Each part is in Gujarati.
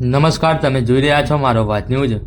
નમસ્કાર, તમે જોઈ રહ્યા છો મારો વાત ન્યૂઝ.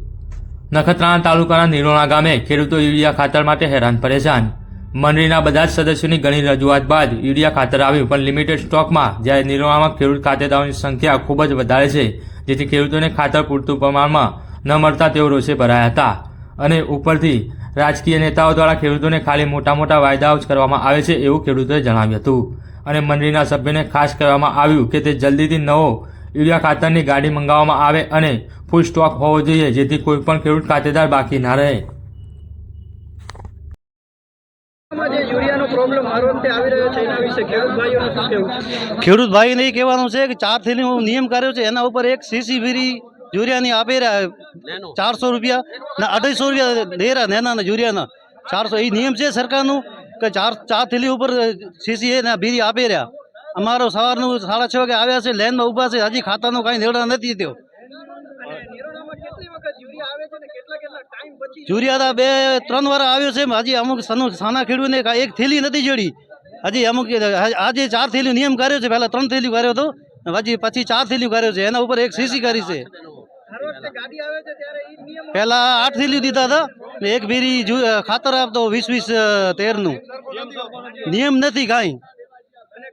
નખત્રાણા તાલુકાના નિરોણા ગામે ખેડૂતો યુરિયા ખાતર માટે હેરાન પરેશાન. મંડળીના બધા જ સદસ્યોની ઘણી રજૂઆત બાદ યુરિયા ખાતર આવ્યું, પણ લિમિટેડ સ્ટોકમાં જ્યારે નિરોણામાં ખેડૂત ખાતેદારોની સંખ્યા ખૂબ જ વધારે છે, જેથી ખેડૂતોને ખાતર પૂરતું પ્રમાણમાં ન મળતા તેઓ રોષે ભરાયા હતા. અને ઉપરથી રાજકીય નેતાઓ દ્વારા ખેડૂતોને ખાલી મોટા મોટા વાયદાઓ જ કરવામાં આવે છે એવું ખેડૂતોએ જણાવ્યું હતું. અને મંડળીના સભ્યને ખાસ કહેવામાં આવ્યું કે તે જલ્દીથી નવો યુરિયા ખાતરની ગાડી મંગાવવામાં આવે અને ફૂલ સ્ટોક હોવો જોઈએ જેથી કોઈ પણ ખેડૂત ખાતેદાર બાકી ના રહે. માં જે યુરિયાનો પ્રોબ્લેમ હર વખતે આવી રહ્યો છે એના વિશે ખેડૂત ભાઈને એ કહેવાનું છે કે ચાર થેલી હું નિયમ કર્યો છે એના ઉપર એક સીસી વીરી યુરિયાની આપી રહ્યા ચારસો રૂપિયા ને અઢાઈસો રૂપિયા દે રહ્યા નેના યુરિયાના. ચારસો એ નિયમ છે સરકારનું કે ચાર ચાર થેલી ઉપર સીસી એ ને બીરી આપી રહ્યા. અમારો સવારનું સાડા છ વાગે આવ્યા છે લેનમાં ઊભા છે, હજી ખાતાનો કાંઈ નિર્ણય નથી થયો. ને તો બે, ત્રણ વાર આવ્યો છે, હજી અમુક સનુ કાંઈ એક થેલી નથી જડી. હજી અમુક, આજે ચાર થેલી નિયમ કર્યો છે, પહેલા ત્રણ થેલી કર્યો હતો હજી પછી ચાર થેલી કર્યો છે, એના ઉપર એક સીસી કરી છે. પહેલા આઠ થેલી દીધા હતા એક જુ- ખાતર આપતો વીસ વીસ તેરનું. નિયમ નથી કાંઈ અને કઈ રીતે હોય છે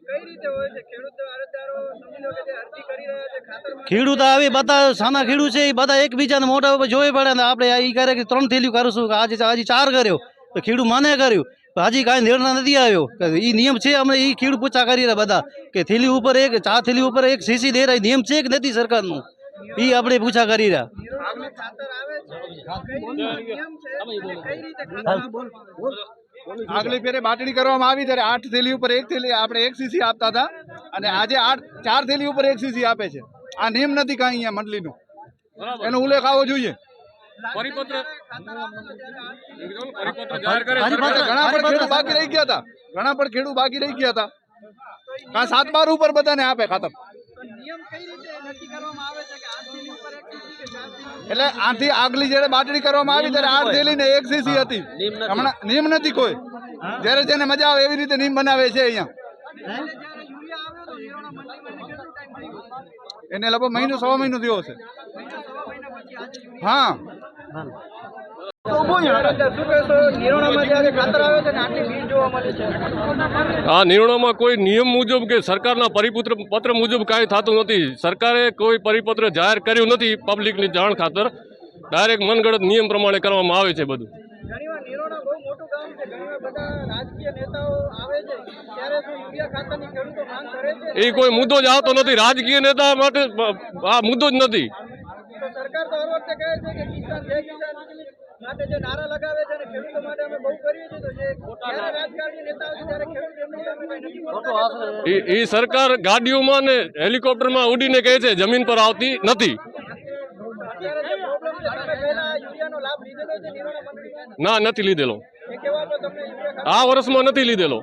ખેડૂત આવી બધા સાના ખેડૂત છે એ બધા એકબીજાને મોટા ઉપર જોઈ પડે ને આપણે એ કરે કે ત્રણ થેલી કરીશું આજે કે આજે હજી ચાર કર્યો. તો ખેડૂત માને કર્યું. તો હજી કાંઈ નિર્ણય નથી આવ્યો. કે એ નિયમ છે અમે એ ખેડૂત પૂછા કરી રહ્યા બધા. કે થેલી ઉપર એક ચાર થેલી ઉપર એક સીસી દે રહ્યા નિયમ છે કે નથી સરકારનું? એ આપણે પૂછા કરી રહ્યા. આગલી ફેરે બાટડી કરવામાં આવી ત્યારે આઠ થેલી ઉપર એક થેલી આપણે એક સીસી આપતા હતા. અને આજે આઠ ચાર થેલી ઉપર એક સીસી આપે છે. આ નિયમ નથી કાંઈ અહીંયા મંડળીનો એનો ઉલ્લેખ આવવો જોઈએ. ઘણા પણ ખેડૂત બાકી રહી ગયા હતા. ઘણા પણ ખેડૂત બાકી રહી ગયા હતા. કા સાત બાર ઉપર બધાને આપે ખાતર? એટલે આથી આગલી જયારે બાટડી કરવામાં આવી ત્યારે આઠ થેલી ને એક સીસી હતી. હમણાં નિયમ નથી કોઈ. જ્યારે જેને મજા આવે એવી રીતે નિયમ બનાવે છે અહીંયા. એટલે જ્યારે યુરિયા આવ્યો તો નિરોણા મંડીમાં કેટલો ટાઈમ થઈ ગયો? એને લગભગ મહિનો સવા મહિનો થયો યુરિયા હા. શું કહેશો? નિરોણામાં જ્યારે ખાતર આવે છે ને આટલી ભીડ જોવા મળે છે. આ નિર્ણયમાં કોઈ નિયમ મુજબ કે સરકારના પરિપત્ર પત્ર મુજબ કાંઈ થતું નથી. સરકારે કોઈ પરિપત્ર જાહેર કર્યું નથી પબ્લિકની જાણ ખાતર. ડાયરેક્ટ મનગણત નિયમ પ્રમાણે કરવામાં આવે છે બધું. ઘણીવાર નિરોણા બહુ મોટું ગામ છે. ઘણીવાર બધા રાજકીય નેતાઓ આવે છે. ત્યારે શું યુરિયા ખાતરની ખેડૂતો માંગ કરે છે? એ કોઈ મુદ્દો જ આવતો નથી. રાજકીય નેતા માટે આ મુદ્દો જ નથી. માટે જે નારા લગાવે છે અને ખેડૂતો માટે અમે બહુ કરીએ છીએ તો જે જ્યારે રાજકારણી નેતા છે ત્યારે ખેડૂત એમની સામે કંઈ નથી બોલતા એ સરકાર ગાડીઓમાં ને હેલિકોપ્ટરમાં ઉડીને કહે છે જમીન પર આવતી નથી. ના નથી લીધેલો. આ વર્ષમાં નથી લીધેલો.